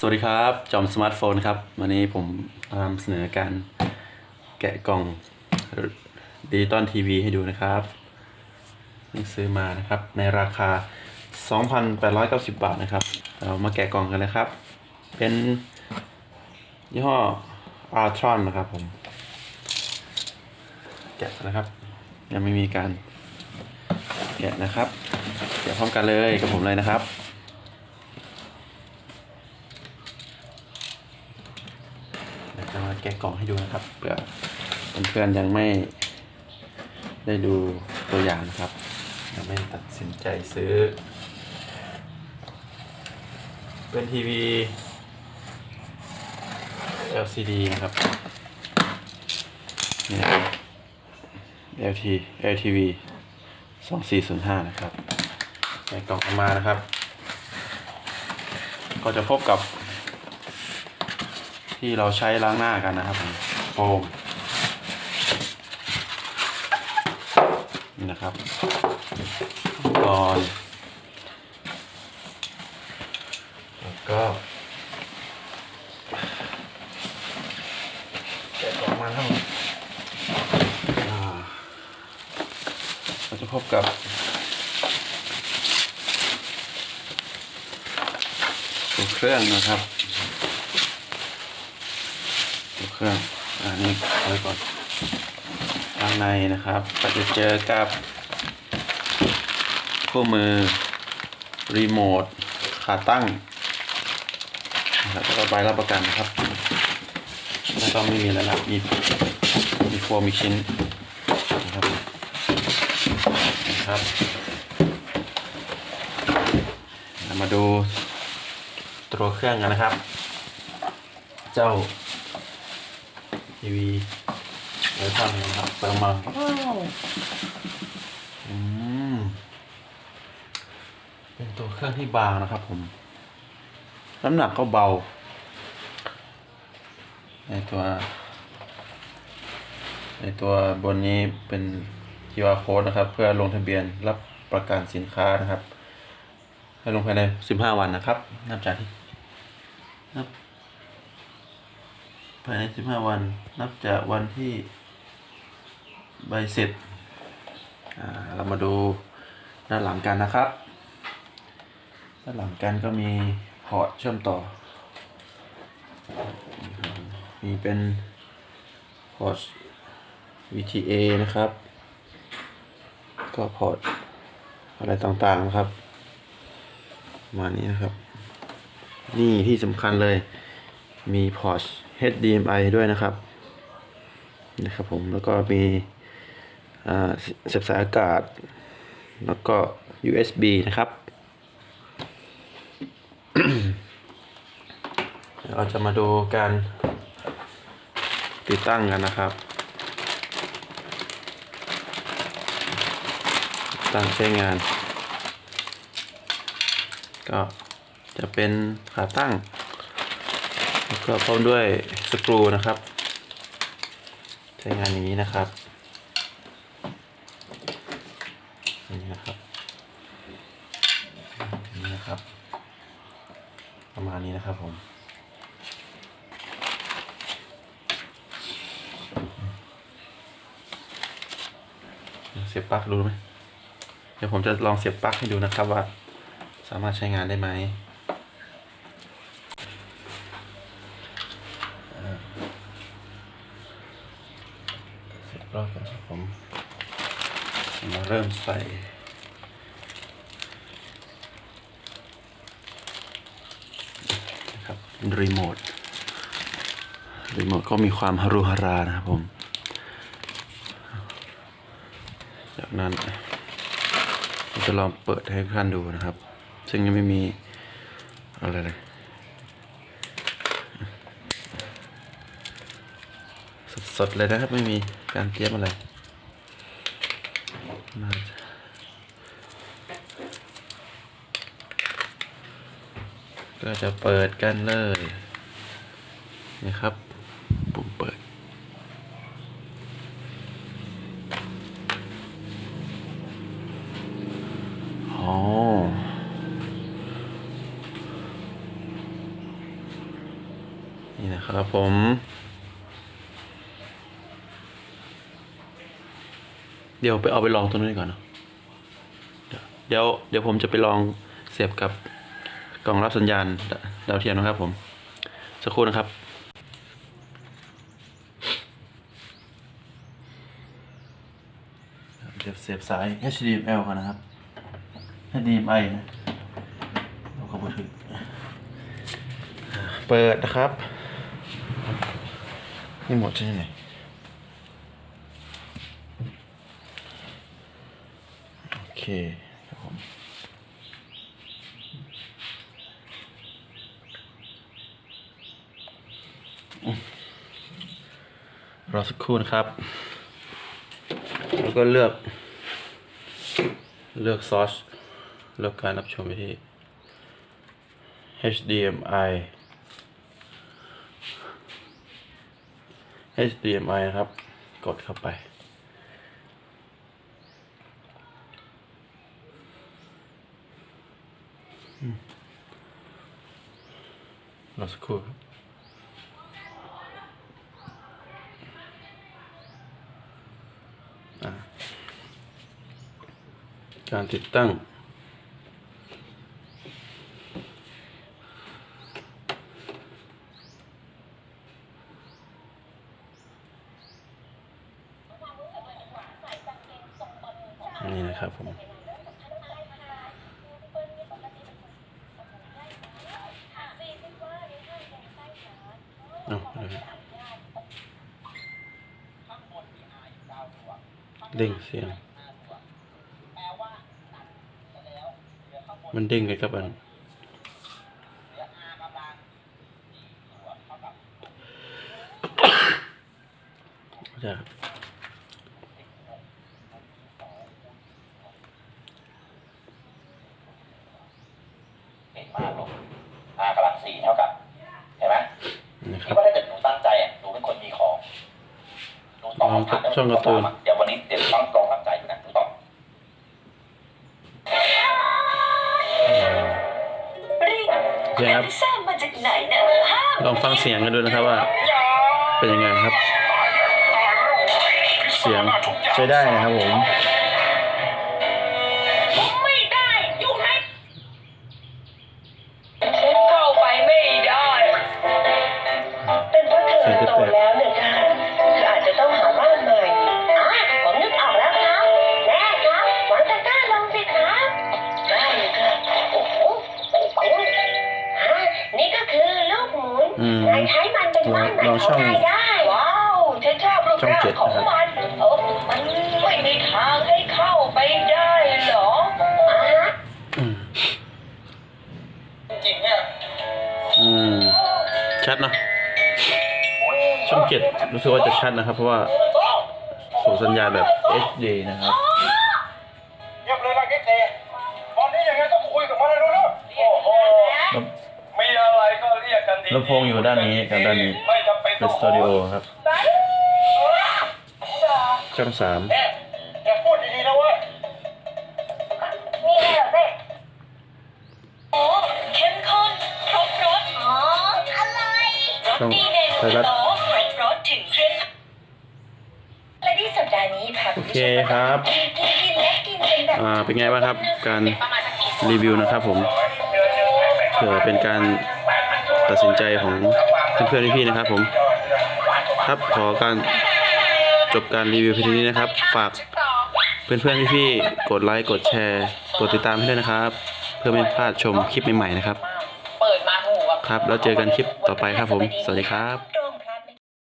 สวัสดีครับ จอมสมาร์ทโฟนครับ วันนี้ผมนำเสนอการแกะกล่องดิจิตอลทีวีให้ดูนะครับนี่ซื้อมานะครับ ในราคา 2,890 บาทนะครับ เรามาแกะกล่องกันนะครับ เป็นยี่ห้อ Artron นะครับผม แกะนะครับ ยังไม่มีการแกะนะครับ แกะพร้อมกันเลยกับผมเลยนะครับ เดี๋ยวจะมาแกะกล่องให้ดูนะครับเผื่อเพื่อนๆยังไม่ได้ดูตัวอย่างนะครับยังไม่ตัดสินใจซื้อ เป็นทีวี LCD นะครับนี่ครับ LT LTV 2405 นะครับในกล่องออกมานะครับ ก็จะพบกับ ที่เราใช้ล้างหน้ากันนะครับโฟมนี่นะครับก่อนแล้วก็แกะออกมาครับเราจะพบกับตัวเครื่องนะครับ ตัว เครื่องอันนี้ไว้ก่อนข้างในนะครับก็จะเจอกับคู่มือรีโมทขาตั้งนะครับแล้วก็ใบรับประกันนะครับแล้วก็ไม่มีแล้วนะมีมีโฟมอีกชิ้นนะครับนะครับ มาดูตัวเครื่องกันนะครับ เจ้า ทีวีไว้ทำนะครับเปิดมาอืมเป็นตัวเครื่องที่บางนะครับผม น้ำหนักก็เบาในตัวในตัวบนนี้เป็น QR code นะครับ เพื่อลงทะเบียนรับประกันสินค้านะครับ ให้ลงภายใน 15 วันนะครับ นับจากที่นับายใน15วัน นับจากวันที่ใบเสร็จเรามาดูด้านหลังกันนะครับ ด้านหลังกันก็มีพอร์ตเชื่อมต่อ มีเป็นพอร์ต VTA นะครับ ก็พอร์ตอะไรต่างๆนะครับ มานี้นะครับ นี่ที่สำคัญเลยมีพอร์ต HDMI ด้วยนะครับนะครับผมแล้วก็มีอ่าเสียบสายอากาศ แล้วก็ USB นะครับเราจะมาดูการติดตั้งกันนะครับ ตั้งใช้งาน ก็จะเป็นขาตั้ง แล้วก็พร้อมด้วยสกรูนะครับ ใช้งานอย่างนี้นะครับนี่นะครับนี่นะครับ ประมาณนี้นะครับผมเสียบปลั๊กดูไหมเดี๋ยวผมจะลองเสียบปลั๊กให้ดูนะครับว่า สามารถใช้งานได้ไหม เส รอบกันครับผมมาเริ่มใส่นะครับรีโมทรีโมทก็มีความฮารุฮารานะครับผม จากนั้นผมจะลองเปิดให้ท่านดูนะครับ ซึ่งยังไม่มีอะไรเลย สดเลยนะครับ ไม่มีการเตรียมอะไรน่าก็จะเปิดกันเลยนี่ครับ ปุ่มเปิด อ๋อ นี่นะครับผม เดี๋ยวไปเอาไปลองตรงนี้นก่อนเนอะเดี๋ยวเดี๋ยวผมจะไปลองเสียบกับกล่องรับสัญญาณดดาวเทียมนะครับผม สักครู่นะครับเดี๋ยวเสียบสาย HDMI ก่อนนะครับ HDMI นะเราก็มาถึงเปิดนะครับ นี่หมดใช่ไหมโอเครับผมอืมรอสักครู่นะครับ แล้วก็เลือก เลือกซอสเลือกการรับชมไปที่ HDMI HDMI ครับ กดเข้าไป รอสักครู่ครับอะการติดตั้ง นี่นะครับผม เอาเลยเด้งเสียง มันเด้งไปกับอันจะห็นมากลง r กำลังสี่เท่ากับ เห็นไหม นะคคิรัดบว่าถ้าเกิดหนูตั้งใจอะหนูเป็นคนมีของหนูตอบคำถามได้ช่องการ์ตูนเดี๋ยววันนี้เดี๋ยวต้องลองตั้งใจดูนะหนูตอบโอเคครับสร้างมาจากไหนนะฮะลองฟังเสียงกันดูนะครับว่า เป็นยังไงครับ เสียงใช้ได้นะครับผมไม่ เป็นบ้านใหม่ลองขช่อองงนายได้ว้าวฉันชอบรูปช่องร่างเจ็ดของนะครับมันเออมันไม่มีทางให้เข้าไปได้เหรออะอืมจริงเนี่ยอืมชัดเนอะช่องเจ็ดรู้สึกว่าจะชัดนะครับ เพราะว่าส่งสัญญาณแบบ HD นะครับเงียบเลยนะกิ๊กเตตอนนี้ยังไงต้องคุยกับมันเลยรู้เนอะโอ้โหมีอะไรก็เรียกกันดีลำโพงอยู่ด้านนี้กับด้านนี้ไม่จำ เป็นเป็ต้นองสตูดิโอครับ ช่องสามแอบแอบพูดดีๆนะเว้ยมีอะไรเหรอเด็กโอ้เข้มข้นครบรสอ๋ออร่อยรสช่องดีเมนูไทยรัฐโต๊ะครบรสถึงเครื่องและที่สัปดาห์นี้พาโอณเคผู้ชมครับกินกินกินและกินเป็นแบบอ่าเป็นไงบ้างครับ การรีวิวนะครับผมเผื่อเป็นการ ตัดสินใจของเพื่อนๆพี่ๆนะครับ ผมครับขอการจบการรีวิวเพียงนี้นะครับ ฝากเพื่อนๆพี่ๆกดไลค์กดแชร์กดติดตามให้ด้วยนะครับ เพื่อไม่พลาดชมคลิปใหม่ๆนะครับ ครับแล้วเจอกันคลิปต่อไปครับผม สวัสดีครับ